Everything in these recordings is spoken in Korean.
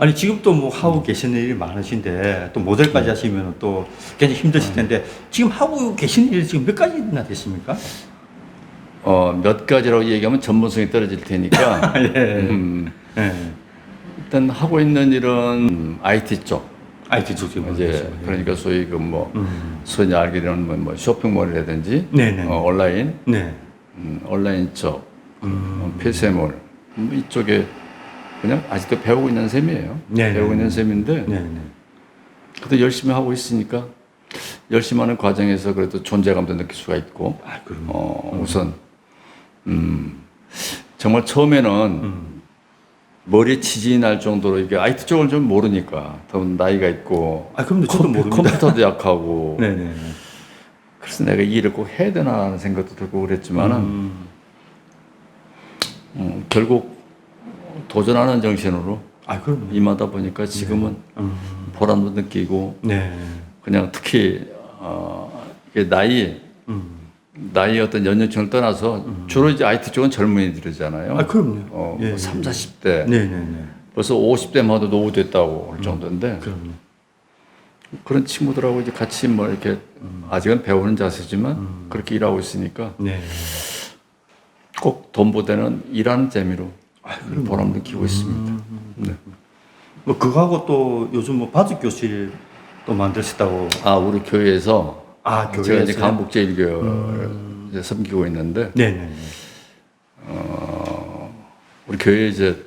아니 지금 또뭐 하고 계시는 일이 많으신데 또 모델까지 네. 하시면 또 굉장히 힘드실 텐데 지금 하고 계시는 일이 지금 몇 가지나 됐습니까? 어, 몇 가지라고 얘기하면 전문성이 떨어질 테니까 예. 음, 예. 일단 하고 있는 일은 IT 쪽 IT 쪽 지금 이제 계시고, 예. 그러니까 소위 그뭐 음. 소위 알게 되는 뭐, 뭐 쇼핑몰이라든지 네네. 어, 온라인 네. 음, 온라인 쪽 음. 어, 폐쇄몰 뭐 이쪽에 그냥 아직도 배우고 있는 셈이에요. 네네. 배우고 있는 셈인데 네, 네. 그래도 열심히 하고 있으니까 열심히 하는 과정에서 그래도 존재감도 느낄 수가 있고 아, 그럼. 어, 우선 음, 정말 처음에는 음. 머리에 지진이 날 정도로 이게 IT 쪽을 좀 모르니까 더 나이가 있고 아, 그럼요. 저도 컴퓨- 모릅니다. 컴퓨터도 약하고 네, 네. 네. 그래서 내가 이 일을 꼭 해야 되나 하는 생각도 들고 그랬지만은 음. 음, 결국 도전하는 정신으로 아, 그럼요. 임하다 보니까 지금은 음. 보람도 느끼고 네. 그냥 특히 어, 이게 나이 음. 나이 어떤 연령층을 떠나서 주로 이제 IT 쪽은 젊은이들이잖아요. 아, 그럼요. 어, 예, 뭐 예. 3, 40대 네, 네, 네. 벌써 50대만 도 노후 됐다고 할 정도인데 그럼요. 그런 친구들하고 이제 같이 뭐 이렇게 아직은 배우는 자세지만 그렇게 일하고 있으니까 네. 꼭 돈보다는 일하는 재미로 보람 느끼고 있습니다. 네. 뭐 그거하고 또 요즘 뭐 바둑 교실 또 만드셨다고. 아 우리 교회에서 아, 제가 이제? 음. 강북제일교를 이제 섬기고 있는데 네, 네, 네. 우리 교회 이제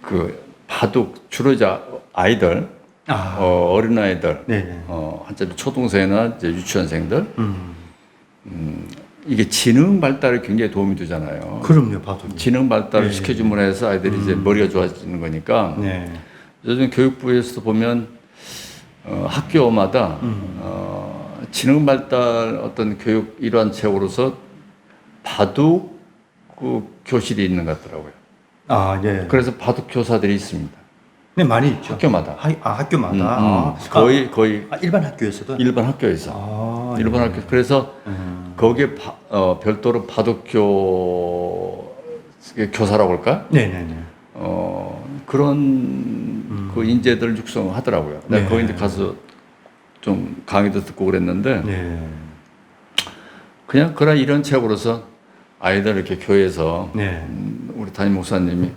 그 바둑 주로 이제 아이들 아. 어, 어린 아이들 네, 네. 어, 한자로 초등생이나 이제 유치원생들 음. 이게 지능 발달에 굉장히 도움이 되잖아요. 그럼요, 바둑. 지능 발달을 네. 시켜줌으로 해서 아이들이 이제 머리가 좋아지는 거니까 네. 요즘 교육부에서도 보면 어, 학교마다 음. 어, 지능 발달 어떤 교육 일환 체으로서 바둑 그 교실이 있는 것 같더라고요. 아, 네. 그래서 바둑 교사들이 있습니다. 네, 많이 있죠. 학교마다. 하, 아, 학교마다. 음, 음. 아, 거의 거의 아, 일반 학교에서도. 일반 학교에서 아, 일반 학교 그래서 음. 거기에 바- 어, 별도로 바둑교 교사라고 할까? 네, 네, 네. 어, 그런 그 인재들 육성하더라고요. 내가 음. 네. 거기 이제 가서 좀 강의도 듣고 그랬는데 네. 그냥 그런 이런 책으로서 아이들 이렇게 교회에서 네. 음, 우리 담임 목사님이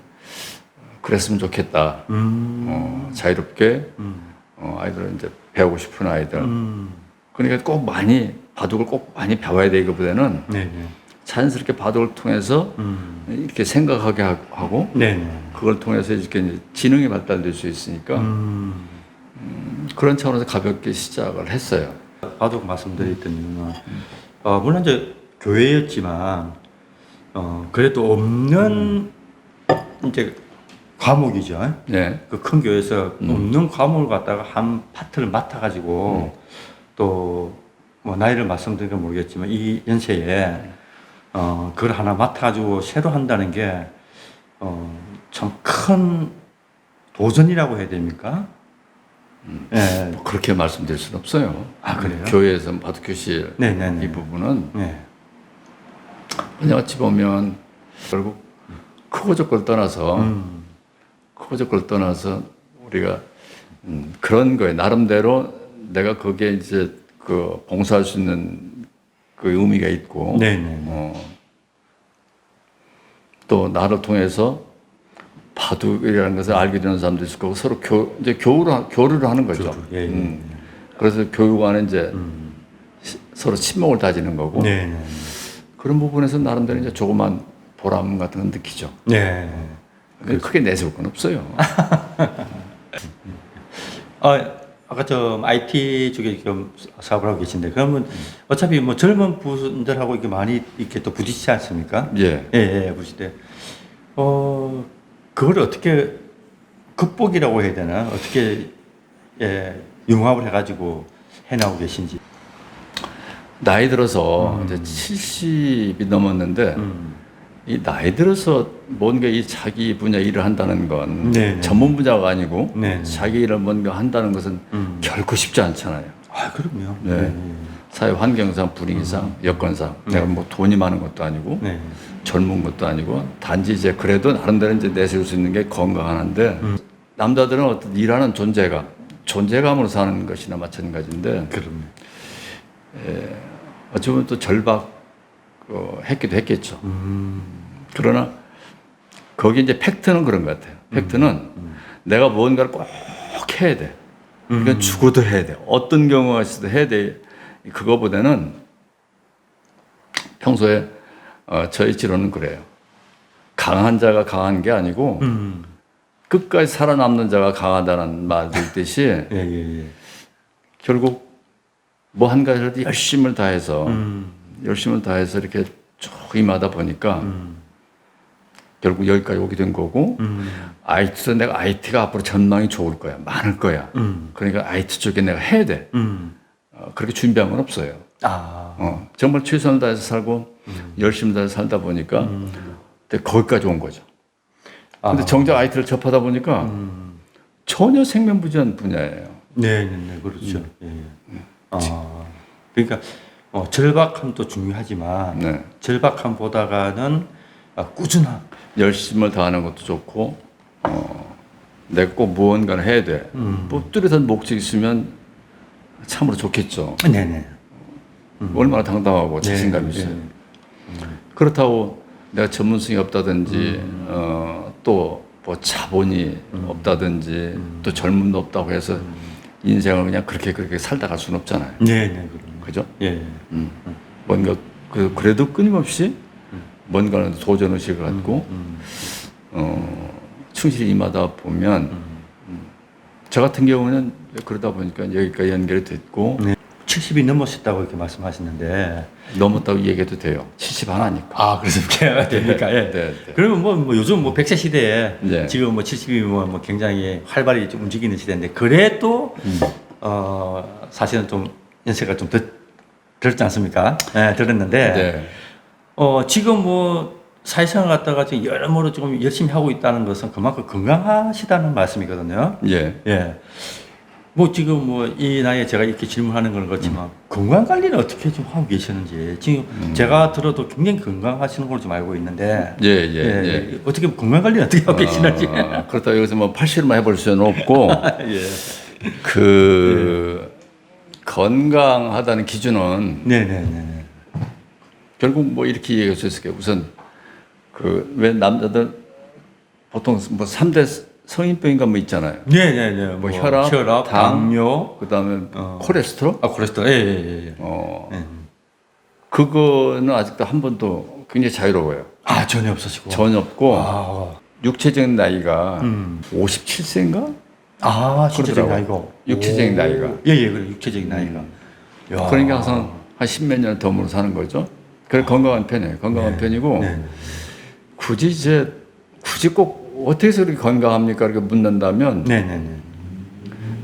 그랬으면 좋겠다. 음. 어, 자유롭게 음. 어, 아이들 이제 배우고 싶은 아이들. 음. 그러니까 꼭 많이 바둑을 꼭 많이 배워야 되기보다는 네, 네. 자연스럽게 바둑을 통해서 음. 이렇게 생각하게 하- 하고 네, 네. 그걸 통해서 이렇게 지능이 발달될 수 있으니까 음. 그런 차원에서 가볍게 시작을 했어요. 바둑 말씀드렸던 이유는 어, 물론 이제 교회였지만 어, 그래도 없는 이제 과목이죠. 네. 그 큰 교회에서 음. 없는 과목을 갖다가 한 파트를 맡아가지고 또 뭐 나이를 말씀드리면 모르겠지만 이 연세에 어, 그걸 하나 맡아가지고 새로 한다는 게 어, 참큰 도전이라고 해야 됩니까? 예. 뭐 그렇게 말씀드릴 수는 없어요. 아, 그래요? 교회에서 바둑교실 네네네. 이 부분은 네. 그냥 어찌 보면 결국 크고 적고를 떠나서 음. 크고 적고를 떠나서 우리가 음, 그런 거에 나름대로 내가 거기에 이제 그 봉사할 수 있는 그 의미가 있고 네네. 어, 또 나를 통해서 바둑이라는 것을 알게 되는 사람도 있을 거고 서로 교, 이제 교류를, 하- 교류를 하는 거죠. 교류, 예, 예. 음. 그래서 교육 안에 이제 시- 서로 친목을 다지는 거고 네 네. 그런 부분에서 나름대로 이제 조그만 보람 같은 건 느끼죠. 네. 근데 크게 내세울 건 없어요. 아, 아까 저 IT 쪽에 좀 사업을 하고 계신데 그러면 어차피 뭐 젊은 분들하고 이렇게 많이 이렇게 또 부딪히지 않습니까? 예. 예, 예, 부딪힐 때. 어, 그걸 어떻게 극복이라고 해야 되나? 어떻게 예, 융합을 해가지고 해나오고 계신지. 나이 들어서 이제 70이 넘었는데 음. 이 나이 들어서 뭔가 이 자기 분야 일을 한다는 건 네네. 전문 분야가 아니고 네네. 자기 일을 뭔가 한다는 것은 음. 결코 쉽지 않잖아요. 아, 그럼요. 네. 사회 환경상, 분위기상, 여건상 내가 뭐 돈이 많은 것도 아니고 네. 젊은 것도 아니고 단지 이제 그래도 나름대로 이제 내세울 수 있는 게 건강한데 남자들은 어떤 일하는 존재감, 존재감으로 사는 것이나 마찬가지인데 그럼요. 어찌 보면 또 절박 어, 했기도 했겠죠. 음. 그러나 거기 이제 팩트는 그런 것 같아요. 팩트는 내가 무언가를 꼭 해야 돼. 이건 죽어도 해야 돼. 어떤 경우가 있어도 해야 돼. 그거보다는 평소에 어, 저희 지론은 그래요. 강한 자가 강한 게 아니고 음. 끝까지 살아남는 자가 강하다는 말도 있듯이 예, 예, 예. 결국 뭐 한 가지라도 열심을 다해서 음. 열심을 다해서 이렇게 쭉 임하다 보니까 음. 결국 여기까지 오게 된 거고 음. IT도 내가 IT가 앞으로 전망이 좋을 거야 많을 거야 음. 그러니까 IT 쪽에 내가 해야 돼 음. 어, 그렇게 준비한 건 없어요 아. 어, 정말 최선을 다해서 살고 음. 열심히 다해서 살다 보니까 근데 거기까지 온 거죠 근데 아. 정작 IT를 접하다 보니까 음. 전혀 생명부지한 분야예요 네, 네, 네, 그렇죠. 예, 예. 아, 그러니까 어, 절박함도 중요하지만 네. 절박함보다가는 아, 꾸준함. 열심을 다하는 것도 좋고 어, 내가 꼭 무언가를 해야 돼. 음. 뭐 뚜렷한 목적이 있으면 참으로 좋겠죠. 네, 네. 얼마나 당당하고 자신감이 네, 있어요. 그렇다고 내가 전문성이 없다든지 음. 어, 또뭐 자본이 없다든지 음. 또 젊음도 없다고 해서 인생을 그냥 그렇게 그렇게 살다 갈 수는 없잖아요. 네, 네, 그럼요. 그죠? 예, 예. 음. 뭔가 그, 그래도 끊임없이 뭔가는 도전 의식을 갖고 음. 어, 충실히 임하다 보면 음, 저 같은 경우는 그러다 보니까 여기까지 연결이 됐고 네. 70이 넘으셨다고 이렇게 말씀하시는데 넘었다고 얘기해도 돼요. 70 하나니까. 아, 그렇게 됩니까? 예. 네, 네. 그러면 뭐, 뭐 요즘 뭐 100세 시대에 네. 지금 뭐 70이면 뭐 굉장히 활발히 좀 움직이는 시대인데 그래도 음. 어, 사실은 좀 연세가 좀 더, 들었지 않습니까? 네, 들었는데 네. 어, 지금 뭐 사회생활 갖다가 지금 여러모로 좀 열심히 하고 있다는 것은 그만큼 건강하시다는 말씀이거든요. 예. 예. 뭐 지금 뭐 이 나이에 제가 이렇게 질문하는 건 그렇지만 건강 관리는 어떻게 좀 하고 계시는지 지금 제가 들어도 굉장히 건강하시는 걸로 좀 알고 있는데 예, 예, 예. 어떻게 건강 관리는 어떻게 하고 계시는지 아, 그렇다고 여기서 뭐 80만 해볼 수는 없고 예. 그 건강하다는 기준은 네네네 결국 뭐 이렇게 얘기할 수 있을 게요. 우선 그 왜 남자들 보통 뭐 3대 성인병인가 뭐 있잖아요. 네 네 네 뭐 혈압, 당, 당뇨 그다음에 어. 콜레스테롤 아 콜레스테롤 예예예 예, 어. 예. 그거는 아직도 한 번도 굉장히 자유로워요. 아 전혀 없으시고 전혀 없고 아, 육체적인 나이가 음. 57세인가? 아 신체적인. 나이고 육체적인 오. 나이가. 예 예 그래 육체적인 나이가 야. 그러니까 항상 한 십몇 년을 덤으로 사는 거죠. 그래 건강한 편이에요. 건강한 편이고 네. 굳이 이제 굳이 꼭 어떻게 해서 그렇게 건강합니까? 이렇게 묻는다면 네 네네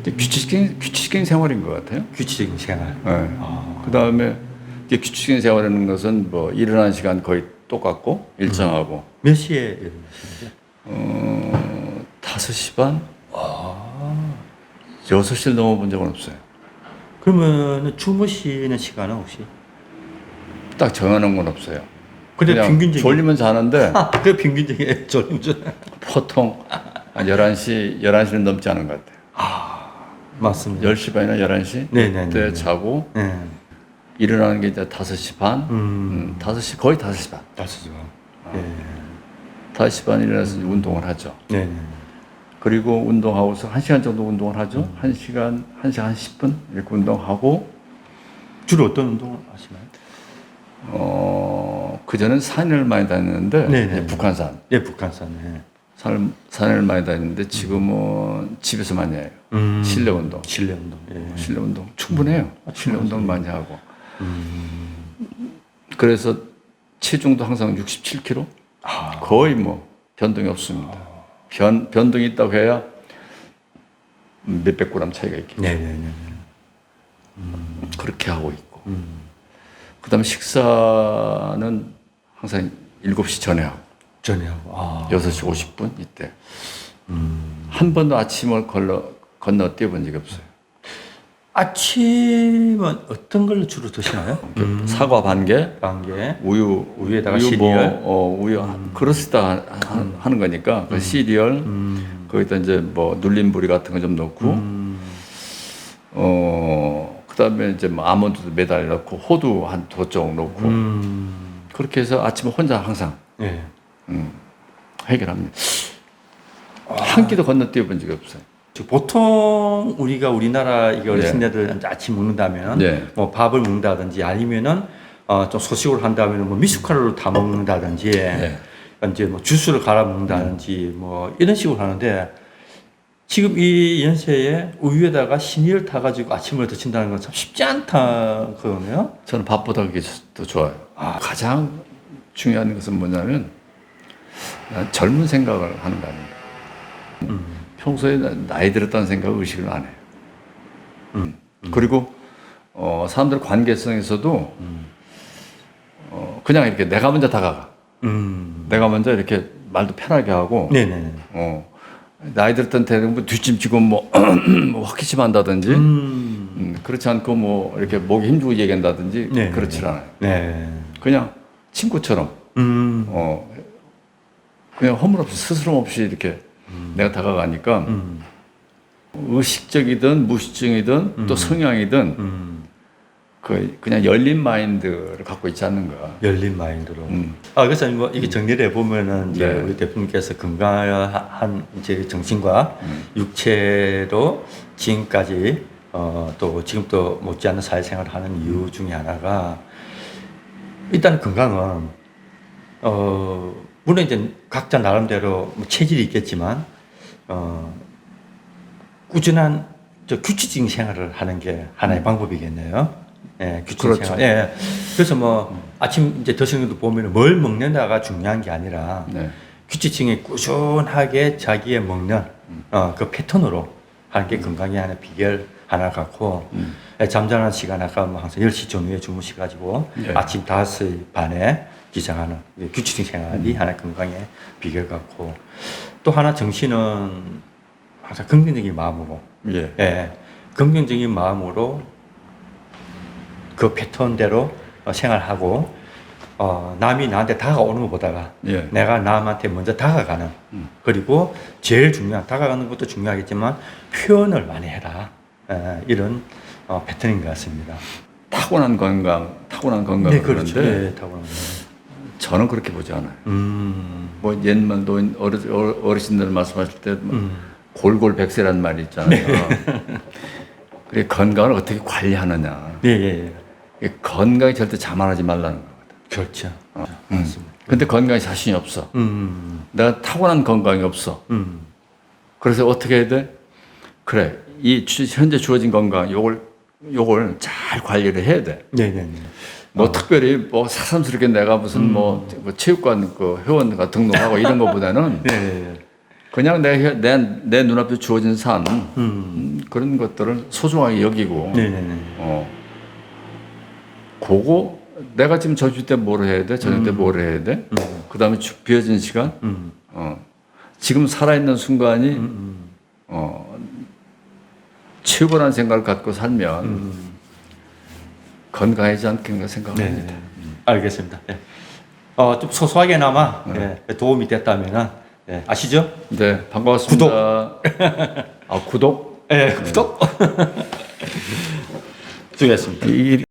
이제 규칙적인 규칙적인 생활인 것 같아요. 규칙적인 생활 네. 아. 그 다음에 규칙적인 생활이라는 것은 뭐 일어나는 시간 거의 똑같고 일정하고 몇 시에 일어나시는지 어, 5시 반? 아 6시를 넘어본 적은 없어요. 그러면 주무시는 시간은 혹시 딱 정해놓은 건 없어요. 근데 평균적인 졸리면 자는데 아, 그 평균적인 졸음전 보통 한 11시, 11시는 넘지 않은 것 같아요. 맞습니다 10시 반이나 11시? 네네네. 그때 자고 네. 일어나는 게 이제 5시 반? 음. 음, 5시, 거의 5시 반. 다시죠 네. 5시 반 일어나서 운동을 하죠. 네. 그리고 운동하고서 1시간 정도 운동을 하죠. 1시간, 1시간 한 10분 이렇게 운동하고 주로 어떤 운동을 하시나요? 어, 그전엔 산을 많이 다녔는데. 이제 북한산. 네 북한산 네. 산, 산을 많이 다녔는데 지금은 집에서 많이 해요. 음. 실내 운동. 실내 운동 예. 실내 운동 충분해요. 실내 운동 많이 하고. 음. 그래서 체중도 항상 67kg. 아. 거의 뭐 변동이 없습니다. 변 변동이 있다고 해야 몇백 그램 차이가 있겠죠. 네네네 그렇게 하고 있고. 음. 그 다음에 식사는 항상 7시 전에 하고 전에 하고 아 6시 50분 이때. 음. 음. 한 번도 아침을 걸러 건너 뛰어 본 적이 없어요. 아침은 어떤 걸 주로 드시나요? 음. 사과 반 개, 반 개 우유 우유에다가 우유 뭐, 시리얼. 어, 우유 그릇에다 하- 하는 거니까 그 시리얼 음. 거기다 이제 뭐 눌린 부리 같은 거 좀 넣고 음. 어 그다음에 이제 뭐 아몬드도 매달 넣고 호두 한 두 쪽 넣고 음. 그렇게 해서 아침에 혼자 항상 예. 음, 해결합니다. 한 끼도 건너뛰어 본 적이 없어요. 즉 보통 우리가 우리나라 이게 어르신 네. 애들 이제 아침 먹는다면 네. 뭐 밥을 먹는다든지 아니면은 어, 좀 소식을 한다면 뭐 미숫가루를 다 먹는다든지 네. 이제 뭐 주스를 갈아 먹는다든지 뭐 이런 식으로 하는데 지금 이 연세에 우유에다가 신이를 타가지고 아침을 드신다는 건 참 쉽지 않다 그러네요. 저는 밥보다 그게 더 좋아요. 가장 중요한 것은 뭐냐면 난 젊은 생각을 하는 거 아닙니까? 평소에 나- 나이 들었다는 생각을 의식을 안 해요. 음. 그리고 어, 사람들 관계성에서도 어, 그냥 이렇게 내가 먼저 다가가. 음. 내가 먼저 이렇게 말도 편하게 하고 네네. 어, 나이 들었던 때는 뭐 뒷짐지고 뭐, 뭐 확기침 한다든지 음. 음, 그렇지 않고 뭐 이렇게 목에 힘주고 얘기한다든지 네. 그렇지 않아요. 네. 그냥 친구처럼 음. 어 그냥 허물없이 스스럼 없이 이렇게 내가 다가가니까 음. 의식적이든 무의식적이든 또 성향이든 음. 그 그냥 열린 마인드를 갖고 있지 않는가. 열린 마인드로. 음. 아, 그래서 뭐 이게 정리를 해보면은 이제 네. 우리 대표님께서 건강한 이제 정신과 음. 육체로 지금까지 어, 또 지금 또 못지않은 사회생활을 하는 이유 중에 하나가 일단 건강은 어, 물론 이제 각자 나름대로 뭐 체질이 있겠지만 어, 꾸준한 저 규칙적인 생활을 하는 게 하나의 방법이겠네요. 예, 규칙 그렇죠. 생활. 예. 그래서 뭐 아침 이제 드시는 보면 뭘 먹는다가 중요한 게 아니라 네. 규칙적인 꾸준하게 자기의 먹는 어, 그 패턴으로 하는 게 건강의 하나 비결 하나 같고 음. 예, 잠자는 시간 아까 뭐 항상 10시 전후에 주무셔가지고 네. 아침 5시 반에 기상하는 이 규칙적인 생활이 하나 건강의 비결 같고 또 하나 정신은 항상 긍정적인 마음으로 예. 예, 긍정적인 마음으로 그 패턴대로 어, 생활하고 어, 남이 나한테 다가오는 것보다가 예. 내가 남한테 먼저 다가가는 그리고 제일 중요한 다가가는 것도 중요하겠지만 표현을 많이 해라 예, 이런 어, 패턴인 것 같습니다. 타고난 건강, 타고난 건강 네, 그렇죠. 네, 타고난 거. 저는 그렇게 보지 않아요. 음, 뭐 옛말 노인 어르, 어르- 어르신들 말씀하실 때뭐 음. 골골 백세라는 말이 있잖아요. 그래 건강을 어떻게 관리하느냐. 예, 예, 예. 이 건강에 절대 자만하지 말라는 거거든. 그렇죠. 음. 맞습니다. 근데 건강에 자신이 없어. 음, 내가 타고난 건강이 없어. 음, 그래서 어떻게 해야 돼? 그래. 이 주- 현재 주어진 건강 요걸 요걸 잘 관리를 해야 돼. 네, 네, 네. 뭐 특별히 뭐 사삼스럽게 내가 무슨 뭐, 뭐 체육관 그 회원가 등록하고 이런 것보다는 네, 네, 네. 그냥 내, 내, 내 눈앞에 주어진 산 음, 음, 그런 것들을 소중하게 여기고 네, 네, 네. 어. 그거 내가 지금 저녁 때뭘 해야 돼? 저녁 때뭘 해야 돼? 그다음에 쭉 비어진 시간? 음, 어. 지금 살아있는 순간이 음, 어 최고라는 생각을 갖고 살면 음. 건강하지 않겠는가 네, 생각합니다. 네. 알겠습니다. 예. 어, 좀 소소하게나마 예, 도움이 됐다면은 예, 아시죠? 네, 반갑습니다. 아 구독 예, 구독. 수고했습니다. 이,